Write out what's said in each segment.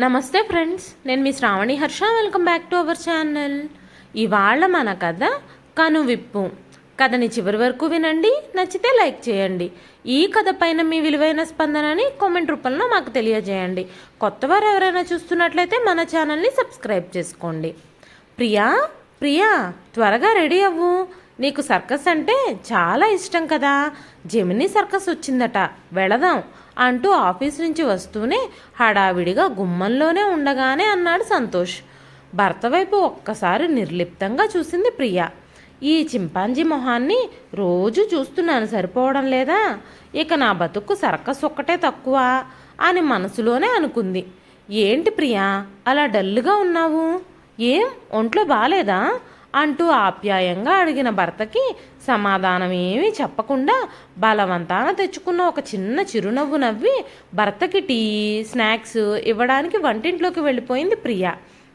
నమస్తే ఫ్రెండ్స్ నేను మీ Shravani Harsha. Welcome back to our channel ఇవాళ మన కథ కనువిప్పు. కథని చివరి వరకు వినండి నచ్చితే లైక్ చేయండి. ఈ కథ పైన మీ విలువైన స్పందనని కామెంట్ రూపంలో మాకు తెలియజేయండి. కొత్తవారు ఎవరైనా చూస్తున్నట్లయితే మన ఛానల్ని సబ్స్క్రైబ్ చేసుకోండి. ప్రియా ప్రియా త్వరగా రెడీ అవ్వు. నీకు సర్కస్ అంటే చాలా ఇష్టం కదా? జెమినీ సర్కస్ వచ్చిందట. వెళదాం. అంటూ ఆఫీస్ నుంచి వస్తూనే హడావిడిగా గుమ్మంలోనే ఉండగానే అన్నాడు సంతోష్. భర్త వైపు ఒక్కసారి నిర్లిప్తంగా చూసింది ప్రియా. ఈ చింపాంజీ మొహాన్ని రోజు చూస్తున్నాను సరిపోవడం లేదా? ఇక నా బతుకు సర్కస్ ఒక్కటే తక్కువ అని మనసులోనే అనుకుంది. ఏంటి ప్రియా అలా డల్గా ఉన్నావు? ఏం ఒంట్లో బాలేదా? అంటూ ఆప్యాయంగా అడిగిన భర్తకి సమాధానం ఏమీ చెప్పకుండా బలవంతాన తెచ్చుకున్న ఒక చిన్న చిరునవ్వు నవ్వి భర్తకి టీ స్నాక్స్ ఇవ్వడానికి వంటింట్లోకి వెళ్ళిపోయింది ప్రియ.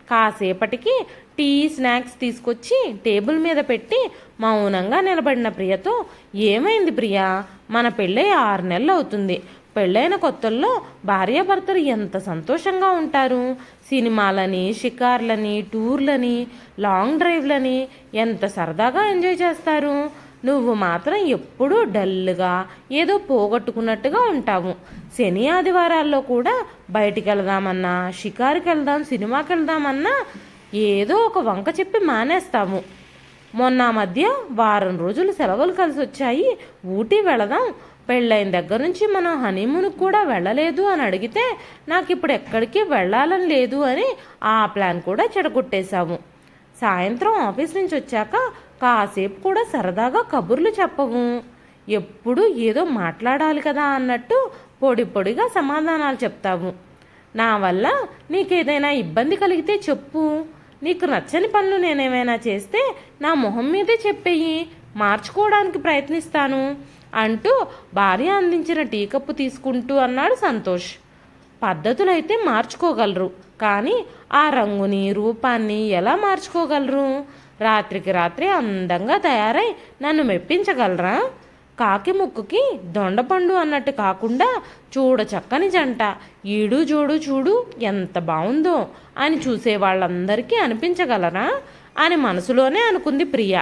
కాసేపటికి టీ స్నాక్స్ తీసుకొచ్చి టేబుల్ మీద పెట్టి మౌనంగా నిలబడిన ప్రియతో ఏమైంది ప్రియా? మన పెళ్ళై ఆరు నెలలు అవుతుంది పెళ్ళైన కొత్తల్లో భార్యాభర్తలు ఎంత సంతోషంగా ఉంటారు? సినిమాలని షికార్లని టూర్లని లాంగ్ డ్రైవ్లని ఎంత సరదాగా ఎంజాయ్ చేస్తారు. నువ్వు మాత్రం ఎప్పుడూ డల్గా ఏదో పోగొట్టుకున్నట్టుగా ఉంటావు. శని ఆదివారాల్లో కూడా బయటికి వెళ్దామన్నా షికారుకి వెళ్దాం సినిమాకి వెళ్దామన్నా ఏదో ఒక వంక చెప్పి మానేస్తాము. మొన్న మధ్య వారం రోజులు సెలవులు కలిసి వచ్చాయి ఊటీ వెళదాం పెళ్ళైన దగ్గర నుంచి మనం హనీమూన్కి కూడా వెళ్ళలేదు అని అడిగితే నాకు ఇప్పుడు ఎక్కడికి వెళ్ళాలని లేదు అని ఆ ప్లాన్ కూడా చెడగొట్టేశాము. సాయంత్రం ఆఫీస్ నుంచి వచ్చాక కాసేపు కూడా సరదాగా కబుర్లు చెప్పవు ఎప్పుడు ఏదో మాట్లాడాలి కదా అన్నట్టు పొడి పొడిగా సమాధానాలు చెప్తావు నా వల్ల నీకేదైనా ఇబ్బంది కలిగితే చెప్పు. నీకు నచ్చని పనులు నేనేమైనా చేస్తే నా మొహం మీదే చెప్పేయి. మార్చుకోవడానికి ప్రయత్నిస్తాను. అంటూ భార్య అందించిన టీ కప్పు తీసుకుంటూ అన్నాడు సంతోష్. పద్ధతులైతే మార్చుకోగలరు కానీ ఆ రంగుని రూపాన్ని ఎలా మార్చుకోగలరు? రాత్రికి రాత్రి అందంగా తయారై నన్ను మెప్పించగలరా? కాకి ముక్కుకి దొండపండు అన్నట్టు కాకుండా చూడ చక్కని జంట ఈడు జోడు చూడు ఎంత బాగుందో అని చూసే వాళ్ళందరికీ అనిపించగలరా? అని మనసులోనే అనుకుంది ప్రియ.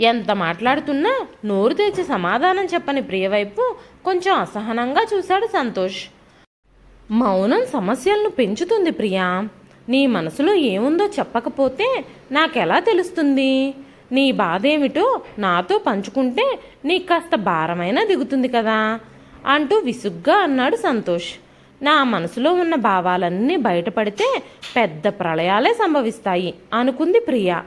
ఎంత మాట్లాడుతున్నా నోరు తెచ్చి సమాధానం చెప్పని ప్రియవైపు కొంచెం అసహనంగా చూశాడు సంతోష్. మౌనం సమస్యలను పెంచుతుంది ప్రియా. నీ మనసులో ఏముందో చెప్పకపోతే నాకెలా తెలుస్తుంది? నీ బాధ ఏమిటో నాతో పంచుకుంటే నీకు కాస్త భారమైనా దిగుతుంది కదా అంటూ విసుగ్గా అన్నాడు సంతోష్. నా మనసులో ఉన్న భావాలన్నీ బయటపడితే పెద్ద ప్రళయాలే సంభవిస్తాయి అనుకుంది ప్రియా.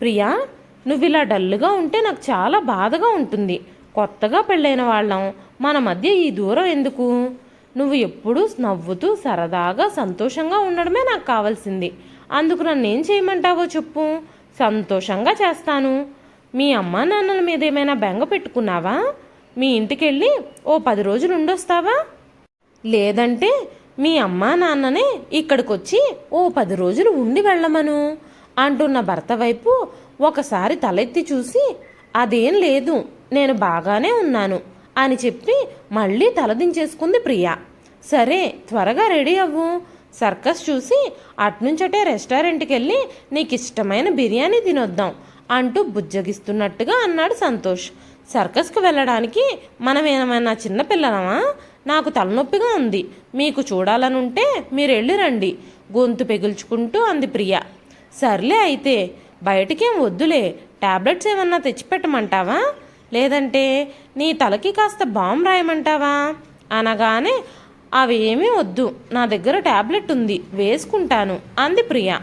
ప్రియా నువ్వు ఇలా డల్లుగా ఉంటే నాకు చాలా బాధగా ఉంటుంది. కొత్తగా పెళ్ళైన వాళ్ళం. మన మధ్య ఈ దూరం ఎందుకు? నువ్వు ఎప్పుడూ నవ్వుతూ సరదాగా సంతోషంగా ఉండడమే నాకు కావాల్సింది. అందుకు నన్ను ఏం చేయమంటావో చెప్పు. సంతోషంగా చేస్తాను. మీ అమ్మా నాన్నల మీద ఏమైనా బెంగ పెట్టుకున్నావా? మీ ఇంటికెళ్ళి ఓ పది రోజులు ఉండొస్తావా? లేదంటే మీ అమ్మా నాన్ననే ఇక్కడికొచ్చి ఓ పది రోజులు ఉండి వెళ్ళమను అంటున్న భర్త వైపు ఒకసారి తలెత్తి చూసి అదేం లేదు నేను బాగానే ఉన్నాను అని చెప్పి మళ్ళీ తలదించేసుకుంది ప్రియా. సరే త్వరగా రెడీ అవ్వు. సర్కస్ చూసి అట్నుంచటే రెస్టారెంట్కి వెళ్ళి నీకు ఇష్టమైన బిర్యానీ తినొద్దాం అంటూ బుజ్జగిస్తున్నట్టుగా అన్నాడు సంతోష్. సర్కస్కి వెళ్ళడానికి మనం ఏమైనా చిన్నపిల్లలమా నాకు తలనొప్పిగా ఉంది. మీకు చూడాలనుంటే మీరు వెళ్ళి రండి గొంతు పెగుల్చుకుంటూ అంది ప్రియ. సర్లే అయితే బయటికేం వద్దులే. టాబ్లెట్స్ ఏమన్నా తెచ్చిపెట్టమంటావా? లేదంటే నీ తలకి కాస్త బాంబు రాయమంటావా? అనగానే అవేమీ వద్దు. నా దగ్గర టాబ్లెట్ ఉంది. వేసుకుంటాను. అంది ప్రియ.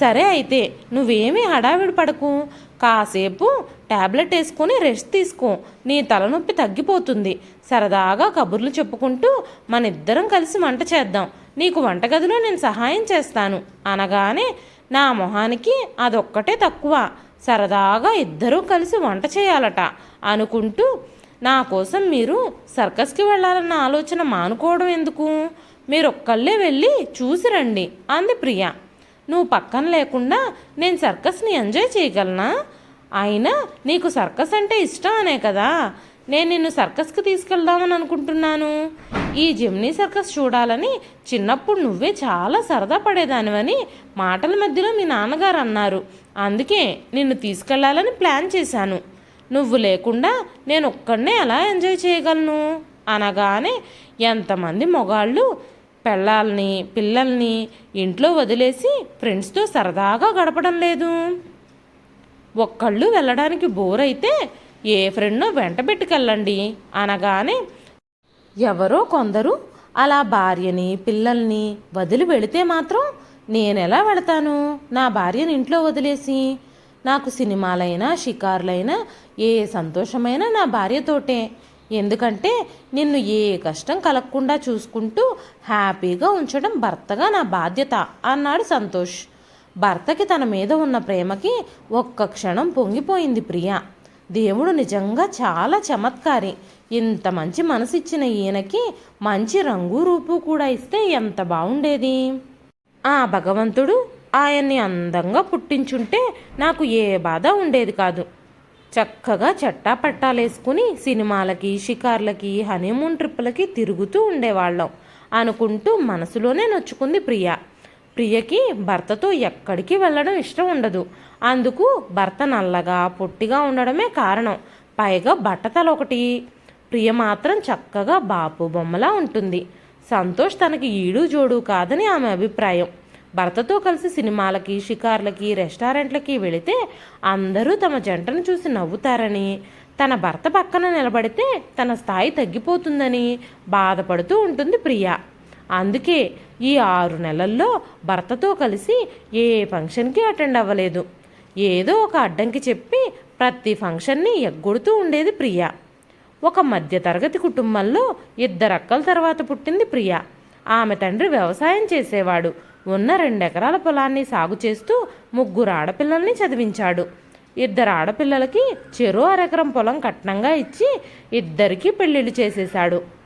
సరే అయితే నువ్వేమీ హడావిడి పడకు. కాసేపు టాబ్లెట్ వేసుకొని రెస్ట్ తీసుకో. నీ తలనొప్పి తగ్గిపోతుంది. సరదాగా కబుర్లు చెప్పుకుంటూ మన ఇద్దరం కలిసి వంట చేద్దాం. నీకు వంటగదిలో నేను సహాయం చేస్తాను. అనగానే నా మొహానికి అదొక్కటే తక్కువ. సరదాగా ఇద్దరూ కలిసి వంట చేయాలట. అనుకుంటూ నా కోసం మీరు సర్కస్కి వెళ్ళాలన్న ఆలోచన మానుకోవడం ఎందుకు? మీరు ఒక్కళ్ళే వెళ్ళి చూసి రండి అంది ప్రియ. నువ్వు పక్కన లేకుండా నేను సర్కస్ని ఎంజాయ్ చేయగలనా? అయినా నీకు సర్కస్ అంటే ఇష్టం అనే కదా. నేను నిన్ను సర్కస్కి తీసుకెళ్దామని అనుకుంటున్నాను. ఈ జెమినీ సర్కస్ చూడాలని చిన్నప్పుడు నువ్వే చాలా సరదా పడేదానివని మాటల మధ్యలో మీ నాన్నగారు అన్నారు. అందుకే నిన్ను తీసుకెళ్ళాలని ప్లాన్ చేశాను. నువ్వు లేకుండా నేను ఒక్కడనే ఎలా ఎంజాయ్ చేయగలను? అనగానే ఎంతమంది మొగాళ్ళు పెళ్ళాలని పిల్లల్ని ఇంట్లో వదిలేసి ఫ్రెండ్స్తో సరదాగా గడపడం లేదు. ఒక్కళ్ళు వెళ్ళడానికి బోర్ అయితే ఏ ఫ్రెండ్నో వెంట పెట్టుకెళ్ళండి. అనగానే ఎవరో కొందరు అలా భార్యని పిల్లల్ని వదిలి వెళితే మాత్రం నేనెలా వెళతాను? నా భార్యని ఇంట్లో వదిలేసి నాకు సినిమాలైనా షికారులైనా ఏ సంతోషమైనా నా భార్యతోటే. ఎందుకంటే నిన్ను ఏ కష్టం కలగకుండా చూసుకుంటూ హ్యాపీగా ఉంచడం భర్తగా నా బాధ్యత అన్నాడు సంతోష్. భర్తకి తన మీద ఉన్న ప్రేమకి ఒక్క క్షణం పొంగిపోయింది ప్రియ. దేవుడు నిజంగా చాలా చమత్కారి. ఇంత మంచి మనసిచ్చిన ఈయనకి మంచి రంగు రూపు కూడా ఇస్తే ఎంత బాగుండేది ఆ భగవంతుడు ఆయన్ని అందంగా పుట్టించుంటే నాకు ఏ బాధ ఉండేది కాదు. చక్కగా చట్టా పట్టాలేసుకుని సినిమాలకి షికార్లకి హనీమూన్ ట్రిప్పులకి తిరుగుతూ ఉండేవాళ్ళం. అనుకుంటూ మనసులోనే నొచ్చుకుంది ప్రియ. ప్రియకి భర్తతో ఎక్కడికి వెళ్ళడం ఇష్టం ఉండదు. అందుకు భర్త నల్లగా పొట్టిగా ఉండడమే కారణం. పైగా బట్టతల ఒకటి. ప్రియ మాత్రం చక్కగా బాపు బొమ్మలా ఉంటుంది. సంతోష్ తనకి ఈడు జోడు కాదని ఆమె అభిప్రాయం. భర్తతో కలిసి సినిమాలకి షికార్లకి రెస్టారెంట్లకి వెళితే అందరూ తమ జంటను చూసి నవ్వుతారని తన భర్త పక్కన నిలబడితే తన స్థాయి తగ్గిపోతుందని బాధపడుతూ ఉంటుంది ప్రియ. అందుకే ఈ ఆరు నెలల్లో భర్తతో కలిసి ఏ ఫంక్షన్కి అటెండ్ అవ్వలేదు. ఏదో ఒక అడ్డంకి చెప్పి ప్రతి ఫంక్షన్ని ఎగ్గొడుతూ ఉండేది ప్రియ. ఒక మధ్యతరగతి కుటుంబంలో ఇద్దరు అక్కల తర్వాత పుట్టింది ప్రియ. ఆమె తండ్రి వ్యవసాయం చేసేవాడు. ఉన్న రెండెకరాల పొలాన్ని సాగు చేస్తూ ముగ్గురు ఆడపిల్లల్ని చదివించాడు. ఇద్దరు ఆడపిల్లలకి చెరో అరెకరం పొలం కట్నంగా ఇచ్చి ఇద్దరికీ పెళ్ళిళ్ళు చేసేశాడు.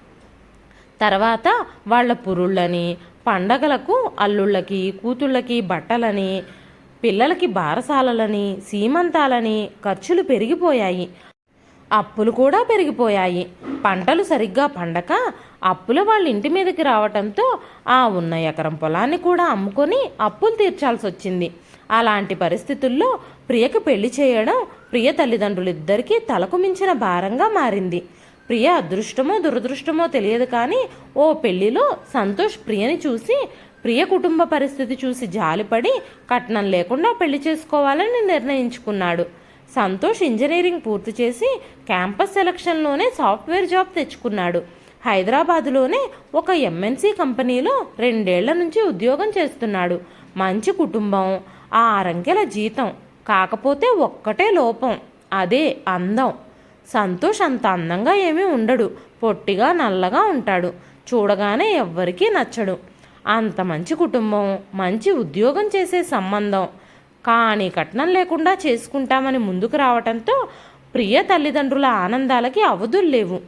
తర్వాత వాళ్ళ పురుళ్ళని పండగలకు అల్లుళ్ళకి కూతుళ్ళకి బట్టలని పిల్లలకి బారసాలలని సీమంతాలని ఖర్చులు పెరిగిపోయాయి. అప్పులు కూడా పెరిగిపోయాయి. పంటలు సరిగ్గా పండక అప్పుల వాళ్ళ ఇంటి మీదకి రావటంతో ఆ ఉన్న ఎకరం పొలాన్ని కూడా అమ్ముకొని అప్పులు తీర్చాల్సి వచ్చింది అలాంటి పరిస్థితుల్లో ప్రియకు పెళ్ళి చేయడం ప్రియ తల్లిదండ్రులిద్దరికీ తలకు మించిన భారంగా మారింది. ప్రియ అదృష్టమో దురదృష్టమో తెలియదు కానీ ఓ పెళ్ళిలో సంతోష్ ప్రియని చూసి ప్రియ కుటుంబ పరిస్థితి చూసి జాలిపడి కట్నం లేకుండా పెళ్ళి చేసుకోవాలని నిర్ణయించుకున్నాడు. సంతోష్ ఇంజనీరింగ్ పూర్తి చేసి క్యాంపస్ సెలక్షన్లోనే సాఫ్ట్వేర్ జాబ్ తెచ్చుకున్నాడు. హైదరాబాదులోనే ఒక ఎంఎన్సీ కంపెనీలో రెండేళ్ళ నుంచి ఉద్యోగం చేస్తున్నాడు. మంచి కుటుంబం ఆరంకెల జీతం కాకపోతే ఒక్కటే లోపం అదే అందం. సంతోష్ అంత అందంగా ఏమీ ఉండడు. పొట్టిగా నల్లగా ఉంటాడు. చూడగానే ఎవ్వరికీ నచ్చడు. అంత మంచి కుటుంబం మంచి ఉద్యోగం చేసే సంబంధం. కానీ కట్నం లేకుండా చేసుకుంటామని ముందుకు రావటంతో ప్రియ తల్లిదండ్రుల ఆనందాలకి అవధులు లేవు.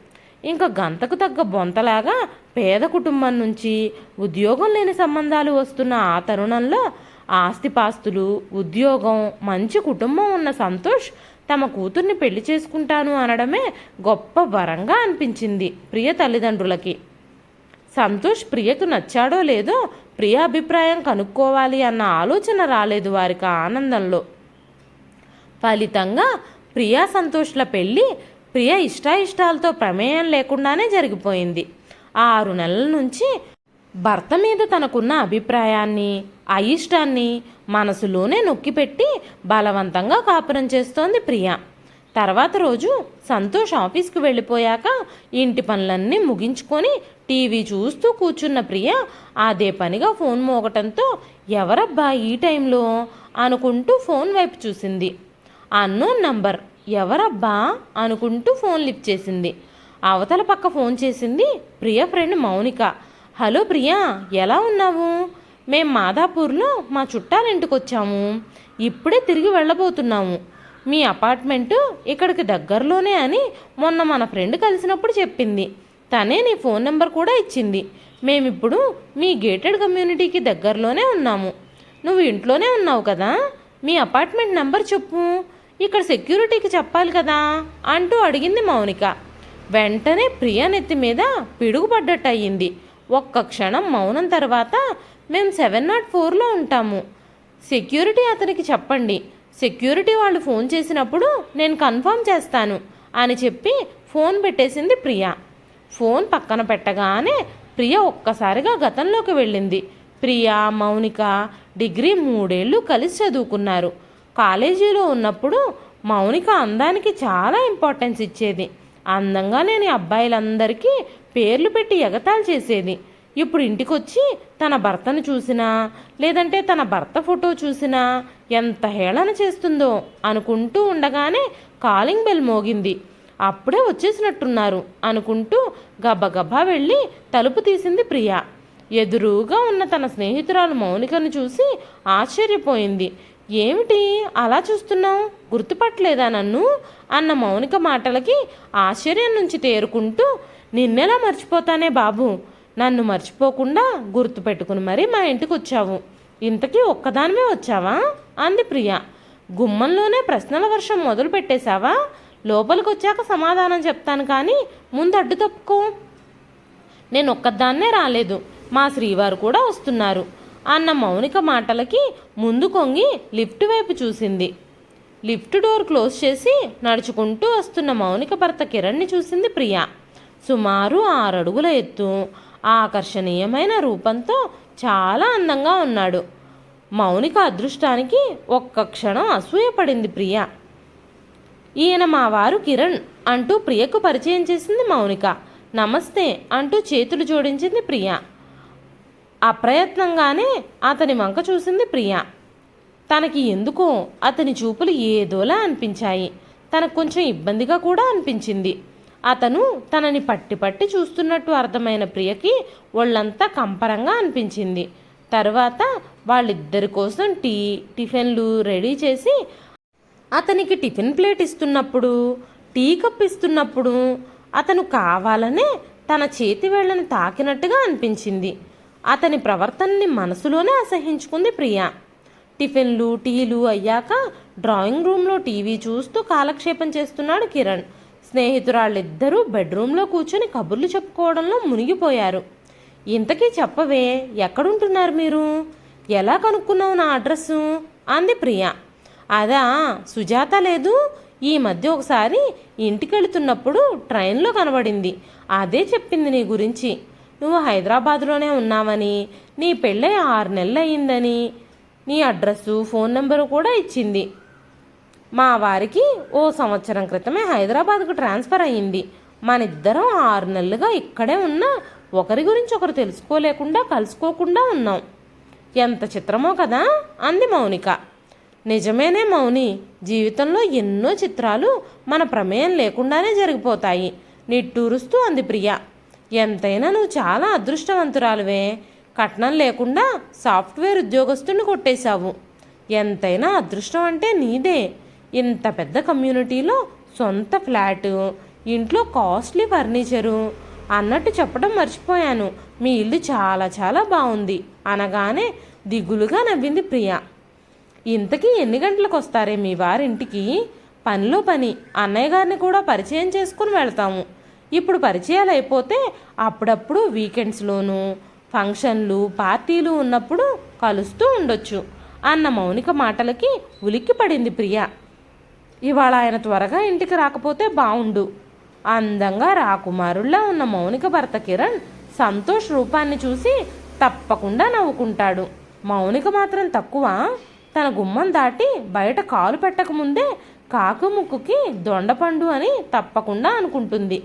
ఇంకా గంతకు తగ్గ బొంతలాగా పేద కుటుంబం నుంచి ఉద్యోగం లేని సంబంధాలు వస్తున్న ఆ తరుణంలో ఆస్తిపాస్తులు ఉద్యోగం మంచి కుటుంబం ఉన్న సంతోష్ తమ కూతుర్ని పెళ్ళి చేసుకుంటాను అనడమే గొప్ప వరంగా అనిపించింది ప్రియ తల్లిదండ్రులకి. సంతోష్ ప్రియకు నచ్చాడో లేదో ప్రియ అభిప్రాయం కనుక్కోవాలి అన్న ఆలోచన రాలేదు వారికి ఆనందంలో. ఫలితంగా ప్రియా సంతోష్ల పెళ్ళి ప్రియ ఇష్టాయిష్టాలతో ప్రమేయం లేకుండానే జరిగిపోయింది. ఆరు నెలల నుంచి భర్త మీద తనకున్న అభిప్రాయాన్ని అయిష్టాన్ని మనసులోనే నొక్కిపెట్టి బలవంతంగా కాపురం చేస్తోంది ప్రియా. తర్వాత రోజు సంతోష్ ఆఫీస్కి వెళ్ళిపోయాక ఇంటి పనులన్నీ ముగించుకొని టీవీ చూస్తూ కూర్చున్న ప్రియ అదే పనిగా ఫోన్ మోగటంతో ఎవరబ్బా ఈ టైంలో? అనుకుంటూ ఫోన్ వైపు చూసింది. అన్నోన్ నంబర్ ఎవరబ్బా? అనుకుంటూ ఫోన్ లిఫ్ట్ చేసింది. అవతల పక్క ఫోన్ చేసింది ప్రియ ఫ్రెండ్ మౌనిక. హలో ప్రియా ఎలా ఉన్నావు? మేం మాదాపూర్లో మా చుట్టాలింటికి వచ్చాము ఇప్పుడే తిరిగి వెళ్ళబోతున్నాము. మీ అపార్ట్మెంటు ఇక్కడికి దగ్గరలోనే అని మొన్న మన ఫ్రెండ్ కలిసినప్పుడు చెప్పింది. తనే నీ ఫోన్ నెంబర్ కూడా ఇచ్చింది. మేమిప్పుడు మీ గేటెడ్ కమ్యూనిటీకి దగ్గరలోనే ఉన్నాము. నువ్వు ఇంట్లోనే ఉన్నావు కదా? మీ అపార్ట్మెంట్ నెంబర్ చెప్పు. ఇక్కడ సెక్యూరిటీకి చెప్పాలి కదా? అంటూ అడిగింది మౌనిక. వెంటనే ప్రియా నెత్తి మీద పిడుగుపడ్డట్టు అయ్యింది ఒక్క క్షణం మౌనం తర్వాత మేము సెవెన్ నాట్ ఫోర్లో ఉంటాము. సెక్యూరిటీ అతనికి చెప్పండి. సెక్యూరిటీ వాళ్ళు ఫోన్ చేసినప్పుడు నేను కన్ఫర్మ్ చేస్తాను అని చెప్పి ఫోన్ పెట్టేసింది ప్రియా. ఫోన్ పక్కన పెట్టగానే ప్రియ ఒక్కసారిగా గతంలోకి వెళ్ళింది. ప్రియ మౌనిక డిగ్రీ మూడేళ్ళు కలిసి చదువుకున్నారు. కాలేజీలో ఉన్నప్పుడు మౌనిక అందానికి చాలా ఇంపార్టెన్స్ ఇచ్చేది. అందంగా లేని అబ్బాయిలందరికీ పేర్లు పెట్టి ఎగతాళి చేసేది. ఇప్పుడు ఇంటికొచ్చి తన భర్తను చూసినా లేదంటే తన భర్త ఫోటో చూసినా ఎంత హేళన చేస్తుందో అనుకుంటూ ఉండగానే కాలింగ్ బెల్ మోగింది. అప్పుడే వచ్చేసినట్టున్నారు అనుకుంటూ గబగబా వెళ్ళి తలుపు తీసింది ప్రియా. ఎదురుగా ఉన్న తన స్నేహితురాలు మౌనికను చూసి ఆశ్చర్యపోయింది. ఏమిటి అలా చూస్తున్నావు? గుర్తుపట్టలేదా నన్ను? అన్న మౌనిక మాటలకి ఆశ్చర్యం నుంచి తేరుకుంటూ నిన్నెలా మర్చిపోతానే బాబు? నన్ను మర్చిపోకుండా గుర్తుపెట్టుకుని మరీ మా ఇంటికి వచ్చావు. ఇంతకీ ఒక్కదానిమే వచ్చావా? అంది ప్రియ. గుమ్మంలోనే ప్రశ్నల వర్షం మొదలు పెట్టేశావా? లోపలికి వచ్చాక సమాధానం చెప్తాను కానీ ముందు అడ్డు తప్పుకో. నేను ఒక్కదాన్నే రాలేదు. మా శ్రీవారు కూడా వస్తున్నారు. అన్న మౌనిక మాటలకి ముందు కొంగి లిఫ్ట్ వైపు చూసింది. లిఫ్ట్ డోర్ క్లోజ్ చేసి నడుచుకుంటూ వస్తున్న మౌనిక భర్త కిరణ్ని చూసింది ప్రియ. సుమారు ఆరడుగుల ఎత్తు. ఆకర్షణీయమైన రూపంతో చాలా అందంగా ఉన్నాడు. మౌనిక అదృష్టానికి ఒక్క క్షణం అసూయపడింది ప్రియ. ఈయన మా వారు కిరణ్ అంటూ ప్రియకు పరిచయం చేసింది మౌనిక. నమస్తే అంటూ చేతులు జోడించింది ప్రియ. అప్రయత్నంగానే అతని వంక చూసింది ప్రియ. తనకి ఎందుకో అతని చూపులు ఏదోలా అనిపించాయి. తనకు కొంచెం ఇబ్బందిగా కూడా అనిపించింది. అతను తనని పట్టి పట్టి చూస్తున్నట్టు అర్థమైన ప్రియకి ఒళ్ళంతా కంపరంగా అనిపించింది. తర్వాత వాళ్ళిద్దరి కోసం టీ టిఫిన్లు రెడీ చేసి అతనికి టిఫిన్ ప్లేట్ ఇస్తున్నప్పుడు టీ కప్ ఇస్తున్నప్పుడు అతను కావాలనే తన చేతి వేళ్ళని తాకినట్టుగా అనిపించింది. అతని ప్రవర్తనని మనసులోనే అసహించుకుంది ప్రియ. టిఫిన్లు టీలు అయ్యాక డ్రాయింగ్ రూమ్లో టీవీ చూస్తూ కాలక్షేపం చేస్తున్నాడు కిరణ్. స్నేహితురాళ్ళిద్దరూ బెడ్రూమ్లో కూర్చొని కబుర్లు చెప్పుకోవడంలో మునిగిపోయారు. ఇంతకీ చెప్పవే ఎక్కడుంటున్నారు మీరు? ఎలా కనుక్కున్నావు నా అడ్రస్సు? అంది ప్రియ. అదా సుజాత లేదు. ఈ మధ్య ఒకసారి ఇంటికి వెళుతున్నప్పుడు ట్రైన్లో కనబడింది. అదే చెప్పింది నీ గురించి. నువ్వు హైదరాబాద్లోనే ఉన్నావని నీ పెళ్ళై ఆరు నెలలు అయ్యిందని నీ అడ్రస్సు ఫోన్ నెంబరు కూడా ఇచ్చింది. మా వారికి ఓ సంవత్సరం క్రితమే హైదరాబాద్కు ట్రాన్స్ఫర్ అయ్యింది. మనిద్దరం ఆరు నెలలుగా ఇక్కడే ఉన్నా ఒకరి గురించి ఒకరు తెలుసుకోలేకుండా కలుసుకోకుండా ఉన్నాం. ఎంత చిత్రమో కదా? అంది మౌనిక. నిజమేనే మౌని జీవితంలో ఎన్నో చిత్రాలు మన ప్రమేయం లేకుండానే జరిగిపోతాయి. నిట్టూరుస్తూ అంది ప్రియ. ఎంతైనా నువ్వు చాలా అదృష్టవంతురాలువే. కట్నం లేకుండా సాఫ్ట్వేర్ ఉద్యోగస్తుని కొట్టేశావు. ఎంతైనా అదృష్టం అంటే నీదే. ఇంత పెద్ద కమ్యూనిటీలో సొంత ఫ్లాటు ఇంట్లో కాస్ట్లీ ఫర్నిచరు అన్నట్టు చెప్పడం మర్చిపోయాను. మీ ఇల్లు చాలా చాలా బాగుంది అనగానే దిగులుగా నవ్వింది ప్రియ. ఇంతకీ ఎన్ని గంటలకు వస్తారే మీ వారింటికి? పనిలో పని. అన్నయ్య గారిని కూడా పరిచయం చేసుకుని వెళ్తాము. ఇప్పుడు పరిచయాలు అయిపోతే అప్పుడప్పుడు వీకెండ్స్లోనూ ఫంక్షన్లు పార్టీలు ఉన్నప్పుడు కలుస్తూ ఉండొచ్చు అన్న మౌనిక మాటలకి ఉలిక్కి పడింది ప్రియ. ఇవాళ ఆయన త్వరగా ఇంటికి రాకపోతే బావుండు. అందంగా రాకుమారుల్లా ఉన్న మౌనిక భర్త కిరణ్ సంతోష్ రూపాన్ని చూసి తప్పకుండా నవ్వుకుంటాడు. మౌనిక మాత్రం తక్కువ. తన గుమ్మం దాటి బయట కాలు పెట్టకముందే కాకు ముక్కుకి దొండపండు అని తప్పకుండా అనుకుంటుంది.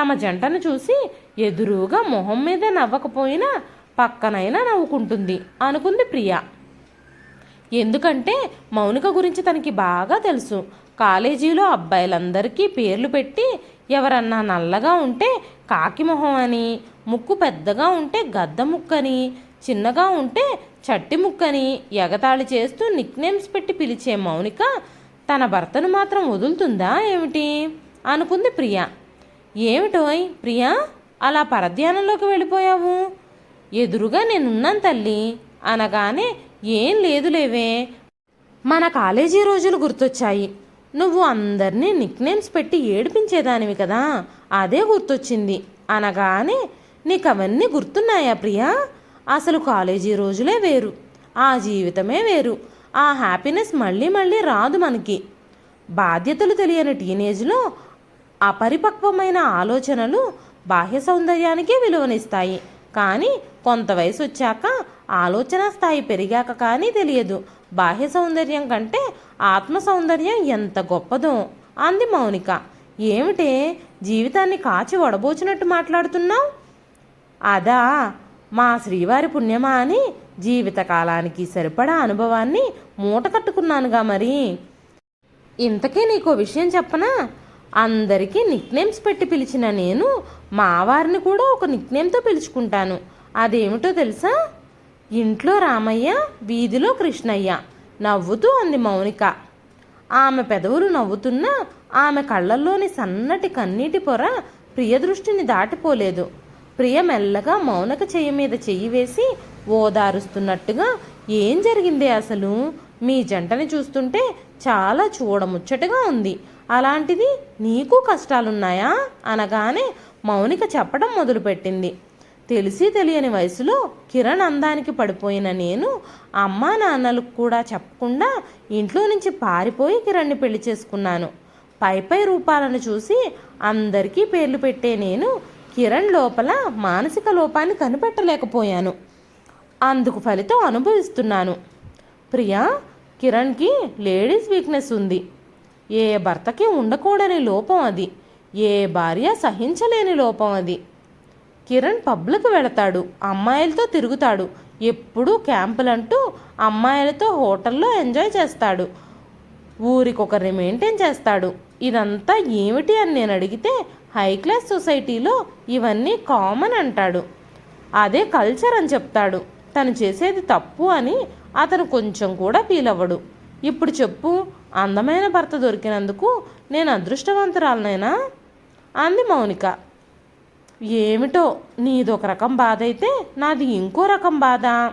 తమ జంటను చూసి ఎదురుగా మొహం మీద నవ్వకపోయినా పక్కనైనా నవ్వుకుంటుంది. అనుకుంది ప్రియ. ఎందుకంటే మౌనిక గురించి తనకి బాగా తెలుసు. కాలేజీలో అబ్బాయిలందరికీ పేర్లు పెట్టి ఎవరన్నా నల్లగా ఉంటే కాకి మొహం అని ముక్కు పెద్దగా ఉంటే గద్ద ముక్కని చిన్నగా ఉంటే చట్టి ముక్కని ఎగతాళి చేస్తూ నిక్నేమ్స్ పెట్టి పిలిచే మౌనిక తన భర్తను మాత్రం వదులుతుందా ఏమిటి? అనుకుంది ప్రియా. ఏమిటోయ్ ప్రియా అలా పరధ్యానంలోకి వెళ్ళిపోయావు? ఎదురుగా నేనున్నాను తల్లి అనగానే ఏం లేదులేవే. మన కాలేజీ రోజులు గుర్తొచ్చాయి. నువ్వు అందరినీ నిక్నేమ్స్ పెట్టి ఏడిపించేదానివి కదా. అదే గుర్తొచ్చింది. అనగానే నీకు అవన్నీ గుర్తున్నాయా ప్రియా? అసలు కాలేజీ రోజులే వేరు. ఆ జీవితమే వేరు. ఆ హ్యాపీనెస్ మళ్ళీ మళ్ళీ రాదు మనకి. బాధ్యతలు తెలియని టీనేజ్లో అపరిపక్వమైన ఆలోచనలు బాహ్య సౌందర్యానికే విలువనిస్తాయి. కానీ కొంత వయసు వచ్చాక ఆలోచన స్థాయి పెరిగాక కానీ తెలియదు. బాహ్య సౌందర్యం కంటే ఆత్మ సౌందర్యం ఎంత గొప్పదో అంది మౌనిక. ఏమిటే? జీవితాన్ని కాచి వడబోచినట్టు మాట్లాడుతున్నావు? అదా. మా శ్రీవారి పుణ్యమా అని జీవితకాలానికి సరిపడా అనుభవాన్ని మూట కట్టుకున్నానుగా మరి. ఇంతకీ నీకో విషయం చెప్పనా? అందరికీ నిక్నేమ్స్ పెట్టి పిలిచిన నేను మా వారిని కూడా ఒక నిక్నేమ్తో పిలుచుకుంటాను. అదేమిటో తెలుసా? ఇంట్లో రామయ్య వీధిలో కృష్ణయ్య. నవ్వుతూ అంది మౌనిక. ఆమె పెదవులు నవ్వుతున్నా ఆమె కళ్ళల్లోని సన్నటి కన్నీటి పొర ప్రియ దృష్టిని దాటిపోలేదు. ప్రియ మెల్లగా మౌనక చెయ్యి మీద చెయ్యి వేసి ఓదారుస్తున్నట్టుగా ఏం జరిగింది అసలు? మీ జంటని చూస్తుంటే చాలా చూడముచ్చటగా ఉంది. అలాంటిది నీకు కష్టాలున్నాయా? అనగానే మౌనిక చెప్పడం మొదలుపెట్టింది. తెలిసి తెలియని వయసులో కిరణ్ అందానికి పడిపోయిన నేను అమ్మా నాన్నలకు కూడా చెప్పకుండా ఇంట్లో నుంచి పారిపోయి కిరణ్ని పెళ్ళి చేసుకున్నాను. పై పై రూపాలను చూసి అందరికీ పేర్లు పెట్టే నేను కిరణ్ లోపల మానసిక లోపాన్ని కనిపెట్టలేకపోయాను. అందుకు ఫలితం అనుభవిస్తున్నాను. ప్రియా కిరణ్కి లేడీస్ వీక్నెస్ ఉంది. ఏ భర్తకి ఉండకూడని లోపం అది. ఏ భార్య సహించలేని లోపం అది. కిరణ్ పబ్లకు వెళతాడు. అమ్మాయిలతో తిరుగుతాడు. ఎప్పుడూ క్యాంపులంటూ అమ్మాయిలతో హోటల్లో ఎంజాయ్ చేస్తాడు. ఊరికొకరిని మెయింటైన్ చేస్తాడు. ఇదంతా ఏమిటి అని నేను అడిగితే హై క్లాస్ సొసైటీలో ఇవన్నీ కామన్ అంటాడు. అదే కల్చర్ అని చెప్తాడు. తను చేసేది తప్పు అని అతను కొంచెం కూడా ఫీల్ అవ్వడు ఇప్పుడు చెప్పు అందమైన భర్త దొరికినందుకు నేను అదృష్టవంతురాలనైనా? అంది మౌనిక. ఏమిటో నీదొక రకం బాధ అయితే నాది ఇంకో రకం బాధ.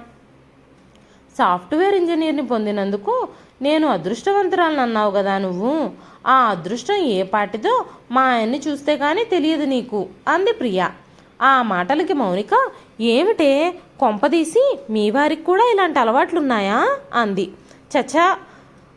సాఫ్ట్వేర్ ఇంజనీర్ని పొందినందుకు నేను అదృష్టవంతురాలను అన్నావు కదా నువ్వు. ఆ అదృష్టం ఏ పాటిదో మా ఆయన్ని చూస్తే కానీ తెలియదు నీకు. అంది ప్రియ. ఆ మాటలకి మౌనిక ఏమిటే? కొంపదీసి మీ వారికి కూడా ఇలాంటి అలవాట్లున్నాయా? అంది. చచా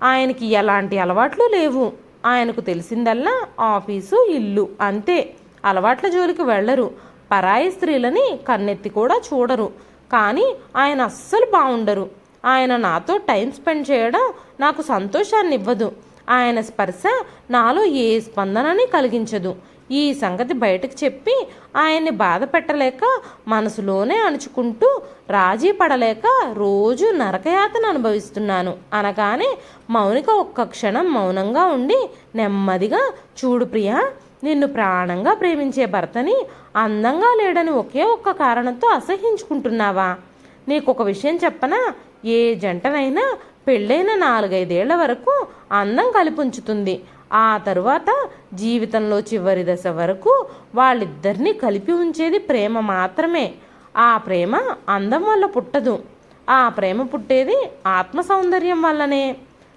ఆయనకి ఎలాంటి అలవాట్లు లేవు. ఆయనకు తెలిసిందల్లా ఆఫీసు ఇల్లు అంతే. అలవాట్ల జోలికి వెళ్ళరు. పరాయి స్త్రీలని కన్నెత్తి కూడా చూడరు. కానీ ఆయన అస్సలు బాగుండరు ఆయన నాతో టైం స్పెండ్ చేయడం నాకు సంతోషాన్ని ఇవ్వదు ఆయన స్పర్శ నాలో ఏ స్పందనని కలిగించదు. ఈ సంగతి బయటకు చెప్పి ఆయన్ని బాధ పెట్టలేక మనసులోనే అణుచుకుంటూ రాజీ పడలేక రోజు నరకయాతను అనుభవిస్తున్నాను అనగానే మౌనిక ఒక్క క్షణం మౌనంగా ఉండి నెమ్మదిగా చూడు ప్రియా నిన్ను ప్రాణంగా ప్రేమించే భర్తని అందంగా లేడని ఒకే ఒక్క కారణంతో అసహించుకుంటున్నావా? నీకొక విషయం చెప్పనా? ఏ జంటనైనా పెళ్ళైన నాలుగైదేళ్ళ వరకు అందం కలిపుంచుతుంది. ఆ తరువాత జీవితంలో చివరి దశ వరకు వాళ్ళిద్దరినీ కలిపి ఉంచేది ప్రేమ మాత్రమే. ఆ ప్రేమ అందం వల్ల పుట్టదు. ఆ ప్రేమ పుట్టేది ఆత్మ సౌందర్యం వల్లనే.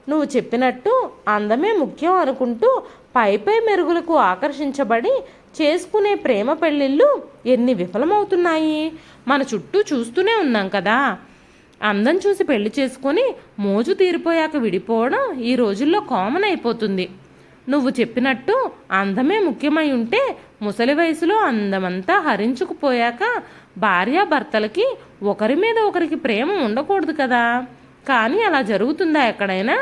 నువ్వు చెప్పినట్టు అందమే ముఖ్యం అనుకుంటూ పైపై మెరుగులకు ఆకర్షించబడి చేసుకునే ప్రేమ పెళ్ళిళ్ళు ఎన్ని విఫలమవుతున్నాయి? మన చుట్టూ చూస్తూనే ఉన్నాం కదా. అందం చూసి పెళ్ళి చేసుకొని మోజు తీరిపోయాక విడిపోవడం ఈ రోజుల్లో కామన్ అయిపోతుంది. నువ్వు చెప్పినట్టు అందమే ముఖ్యమై ఉంటే ముసలి వయసులో అందమంతా హరించుకుపోయాక భార్యాభర్తలకి ఒకరి మీద ఒకరికి ప్రేమ ఉండకూడదు కదా. కానీ అలా జరుగుతుందా ఎక్కడైనా?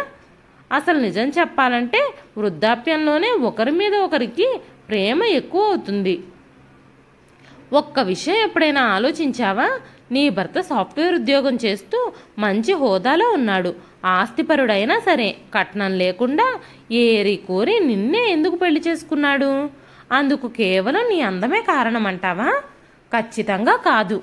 అసలు నిజం చెప్పాలంటే వృద్ధాప్యంలోనే ఒకరి మీద ఒకరికి ప్రేమ ఎక్కువ అవుతుంది. ఒక్క విషయం ఎప్పుడైనా ఆలోచించావా? నీ భర్త సాఫ్ట్వేర్ ఉద్యోగం చేస్తూ మంచి హోదాలో ఉన్నాడు. ఆస్తిపరుడైనా సరే కట్నం లేకుండా ఏరి కోరి నిన్నే ఎందుకు పెళ్ళి చేసుకున్నాడు? అందుకు కేవలం నీ అందమే కారణమంటావా? ఖచ్చితంగా కాదు.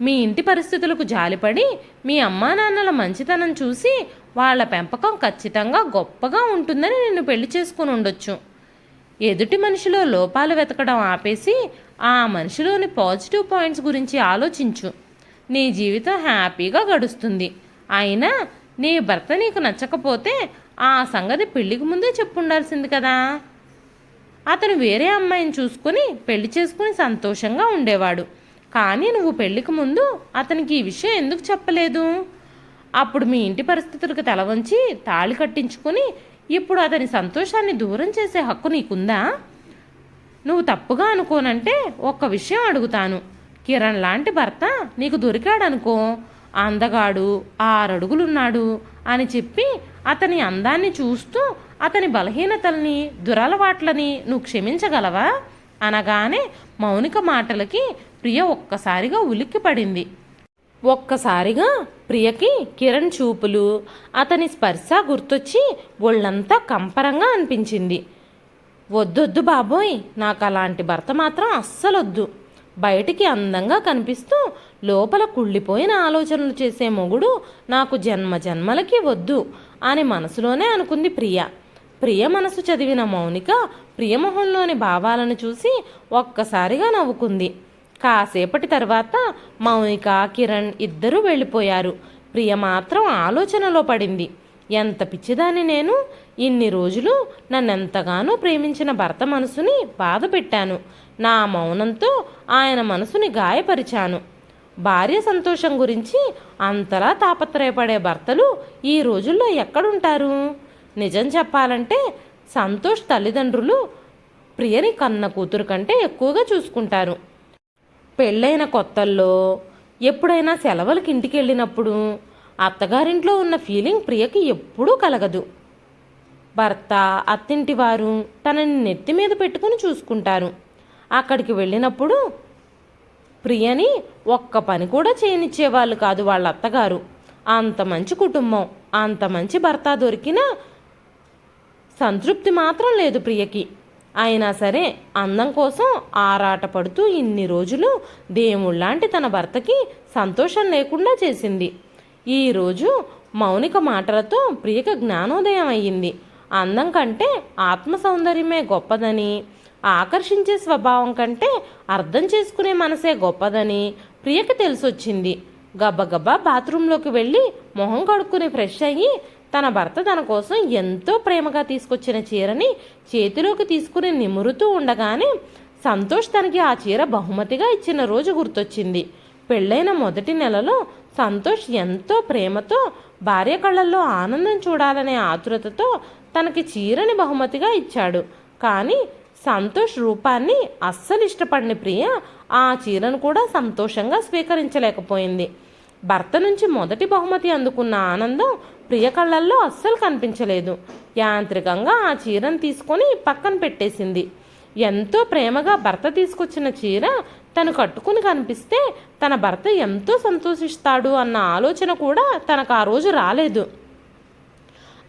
మీ ఇంటి పరిస్థితులకు జాలిపడి మీ అమ్మానాన్నల మంచితనం చూసి వాళ్ళ పెంపకం ఖచ్చితంగా గొప్పగా ఉంటుందని నిన్ను పెళ్ళి చేసుకుని ఉండొచ్చు. ఎదుటి మనిషిలో లోపాలు వెతకడం ఆపేసి ఆ మనిషిలోని పాజిటివ్ పాయింట్స్ గురించి ఆలోచించు. నీ జీవితం హ్యాపీగా గడుస్తుంది. అయినా నీ భర్త నీకు నచ్చకపోతే ఆ సంగతి పెళ్ళికి ముందే చెప్పుండాల్సింది కదా. అతను వేరే అమ్మాయిని చూసుకుని పెళ్ళి చేసుకుని సంతోషంగా ఉండేవాడు. కానీ నువ్వు పెళ్ళికి ముందు అతనికి ఈ విషయం ఎందుకు చెప్పలేదు? అప్పుడు మీ ఇంటి పరిస్థితులకు తల వంచి తాళి కట్టించుకుని ఇప్పుడు అతని సంతోషాన్ని దూరం చేసే హక్కు నీకుందా? నువ్వు తప్పుగా అనుకోనంటే ఒక్క విషయం అడుగుతాను. కిరణ్ లాంటి భర్త నీకు దొరికాడనుకో. అందగాడు ఆరడుగులున్నాడు అని చెప్పి అతని అందాన్ని చూస్తూ అతని బలహీనతల్ని దురలవాట్లని నువ్వు క్షమించగలవా? అనగానే మౌనిక మాటలకి ప్రియ ఒక్కసారిగా ఉలిక్కిపడింది. ఒక్కసారిగా ప్రియకి కిరణ్ చూపులు అతని స్పర్శ గుర్తొచ్చి ఒళ్ళంతా కంపరంగా అనిపించింది. వద్దొద్దు బాబోయ్ నాకు అలాంటి భర్త మాత్రం అస్సలొద్దు. బయటికి అందంగా కనిపిస్తూ లోపల కుళ్ళిపోయిన ఆలోచనలు చేసే మొగుడు నాకు జన్మ జన్మలకి వద్దు అని మనసులోనే అనుకుంది ప్రియ. ప్రియ మనసు చదివిన మౌనిక ప్రియమొహంలోని భావాలను చూసి ఒక్కసారిగా నవ్వుకుంది. కాసేపటి తర్వాత మౌనిక కిరణ్ ఇద్దరూ వెళ్ళిపోయారు. ప్రియ మాత్రం ఆలోచనలో పడింది. ఎంత పిచ్చిదాన్ని నేను ఇన్ని రోజులు నన్నెంతగానో ప్రేమించిన భర్త మనసుని బాధ పెట్టాను. నా మౌనంతో ఆయన మనసుని గాయపరిచాను. భార్య సంతోషం గురించి అంతలా తాపత్రయపడే భర్తలు ఈ రోజుల్లో ఎక్కడుంటారు? నిజం చెప్పాలంటే సంతోష్ తల్లిదండ్రులు ప్రియని కన్న కూతురు కంటే ఎక్కువగా చూసుకుంటారు. పెళ్ళైన కొత్తల్లో ఎప్పుడైనా సెలవులకి ఇంటికి వెళ్ళినప్పుడు అత్తగారింట్లో ఉన్న ఫీలింగ్ ప్రియకి ఎప్పుడూ కలగదు. భర్త అత్తింటి వారు తనని నెత్తి మీద పెట్టుకుని చూసుకుంటారు. అక్కడికి వెళ్ళినప్పుడు ప్రియని ఒక్క పని కూడా చేయనిచ్చేవాళ్ళు కాదు వాళ్ళ అత్తగారు. అంత మంచి కుటుంబం అంత మంచి భర్త దొరికినా సంతృప్తి మాత్రం లేదు ప్రియకి. అయినా సరే అందం కోసం ఆరాట పడుతూ ఇన్ని రోజులు దేవుళ్ళాంటి తన భర్తకి సంతోషం లేకుండా చేసింది. ఈరోజు మౌనిక మాటలతో ప్రియక జ్ఞానోదయం అయ్యింది. అందం కంటే ఆత్మ సౌందర్యమే గొప్పదని ఆకర్షించే స్వభావం కంటే అర్థం చేసుకునే మనసే గొప్పదని ప్రియకి తెలిసొచ్చింది. గబగబా బాత్రూంలోకి వెళ్ళి మొహం కడుక్కుని ఫ్రెష్ అయ్యి తన భర్త తన కోసం ఎంతో ప్రేమగా తీసుకొచ్చిన చీరని చేతిలోకి తీసుకుని నిమురుతూ ఉండగానే సంతోష్ తనకి ఆ చీర బహుమతిగా ఇచ్చిన రోజు గుర్తొచ్చింది. పెళ్ళైన మొదటి నెలలో సంతోష్ ఎంతో ప్రేమతో భార్య కళ్ళల్లో ఆనందం చూడాలనే ఆతురతతో తనకి చీరని బహుమతిగా ఇచ్చాడు. కానీ సంతోష్ రూపాన్ని అస్సలు ఇష్టపడిన ప్రియ ఆ చీరను కూడా సంతోషంగా స్వీకరించలేకపోయింది. భర్త నుంచి మొదటి బహుమతి అందుకున్న ఆనందం ప్రియ కళ్ళల్లో అస్సలు కనిపించలేదు. యాంత్రికంగా ఆ చీరను తీసుకొని పక్కన పెట్టేసింది. ఎంతో ప్రేమగా భర్త తీసుకొచ్చిన చీర తను కట్టుకుని కనిపిస్తే తన భర్త ఎంతో సంతోషిస్తాడు అన్న ఆలోచన కూడా తనకు ఆ రోజు రాలేదు.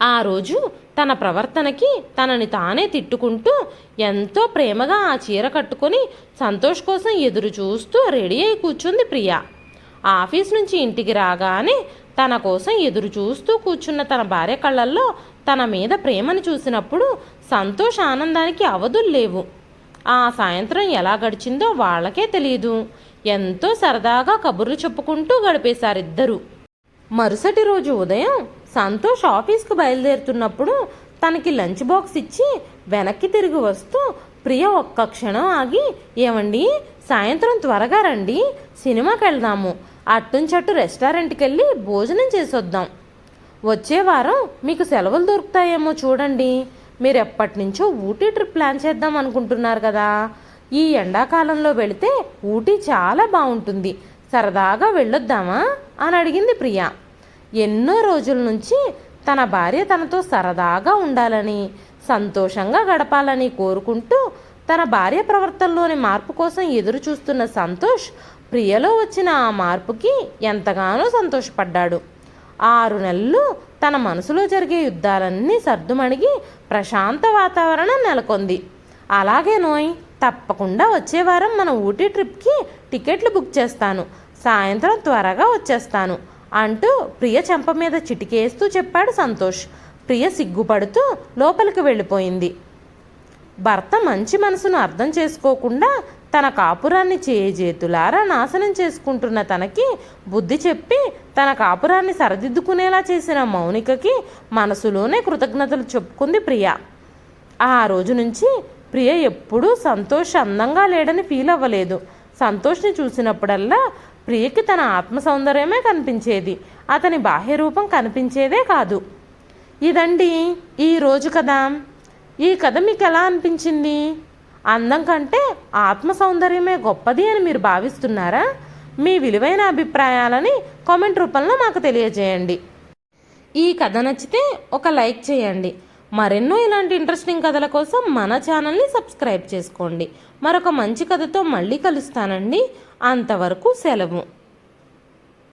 ఆ రోజు తన ప్రవర్తనకి తనని తానే తిట్టుకుంటూ ఎంతో ప్రేమగా ఆ చీర కట్టుకొని సంతోష్ కోసం ఎదురు చూస్తూ రెడీ అయి కూర్చుంది ప్రియ. ఆఫీస్ నుంచి ఇంటికి రాగానే తన కోసం ఎదురు చూస్తూ కూర్చున్న తన భార్య కళ్ళల్లో తన మీద ప్రేమను చూసినప్పుడు సంతోష్ ఆనందానికి అవధులు లేవు. ఆ సాయంత్రం ఎలా గడిచిందో వాళ్ళకే తెలియదు ఎంతో సరదాగా కబుర్లు చెప్పుకుంటూ గడిపేశారిద్దరూ. మరుసటి రోజు ఉదయం సంతోష్ ఆఫీస్కు బయలుదేరుతున్నప్పుడు తనకి లంచ్ బాక్స్ ఇచ్చి వెనక్కి తిరిగి వస్తూ ప్రియ ఒక్క క్షణం ఆగి ఏమండి? సాయంత్రం త్వరగా రండి. సినిమాకి వెళ్దాము అట్టుంచట్టు రెస్టారెంట్కి వెళ్ళి భోజనం చేసొద్దాం. వచ్చే వారం మీకు సెలవులు దొరుకుతాయేమో చూడండి. మీరు ఎప్పటి నుంచో ఊటీ ట్రిప్ ప్లాన్ చేద్దాం అనుకుంటున్నారు కదా. ఈ ఎండాకాలంలో వెళితే ఊటీ చాలా బాగుంటుంది సరదాగా వెళ్ళొద్దామా? అని అడిగింది ప్రియా. ఎన్నో రోజుల నుంచి తన భార్య తనతో సరదాగా ఉండాలని సంతోషంగా గడపాలని కోరుకుంటూ తన భార్య ప్రవర్తనలోని మార్పు కోసం ఎదురు చూస్తున్న సంతోష్ ప్రియలో వచ్చిన ఆ మార్పుకి ఎంతగానో సంతోషపడ్డాడు. ఆరు నెలలు తన మనసులో జరిగే యుద్ధాలన్నీ సర్దుమణిగి ప్రశాంత వాతావరణం నెలకొంది. అలాగే నోయ్ తప్పకుండా వచ్చే వారం మన ఊటీ ట్రిప్కి టికెట్లు బుక్ చేస్తాను. సాయంత్రం త్వరగా వచ్చేస్తాను అంటూ ప్రియ చెంప మీద చిటికేస్తూ చెప్పాడు సంతోష్. ప్రియ సిగ్గుపడుతూ లోపలికి వెళ్ళిపోయింది. భర్త మంచి మనసును అర్థం చేసుకోకుండా తన కాపురాన్ని చేజేతులారా నాశనం చేసుకుంటున్న తనకి బుద్ధి చెప్పి తన కాపురాన్ని సరిదిద్దుకునేలా చేసిన మౌనికకి మనసులోనే కృతజ్ఞతలు చెప్పుకుంది ప్రియ. ఆ రోజు నుంచి ప్రియ ఎప్పుడూ సంతోష్ అందంగా లేడని ఫీల్ అవ్వలేదు. సంతోష్ని చూసినప్పుడల్లా ప్రియకి తన ఆత్మ సౌందర్యమే కనిపించేది. అతని బాహ్య రూపం కనిపించేదే కాదు. ఇదండి ఈ రోజు కథ. ఈ కథ మీకు ఎలా అనిపించింది? అందం కంటే ఆత్మ సౌందర్యమే గొప్పది అని మీరు భావిస్తున్నారా? మీ విలువైన అభిప్రాయాలని కామెంట్ రూపంలో మాకు తెలియజేయండి. ఈ కథ నచ్చితే ఒక లైక్ చేయండి. మరెన్నో ఇలాంటి ఇంట్రెస్టింగ్ కథల కోసం మన ఛానల్ని సబ్స్క్రైబ్ చేసుకోండి. మరొక మంచి కథతో మళ్ళీ కలుస్తానండి. అంతవరకు సెలవు.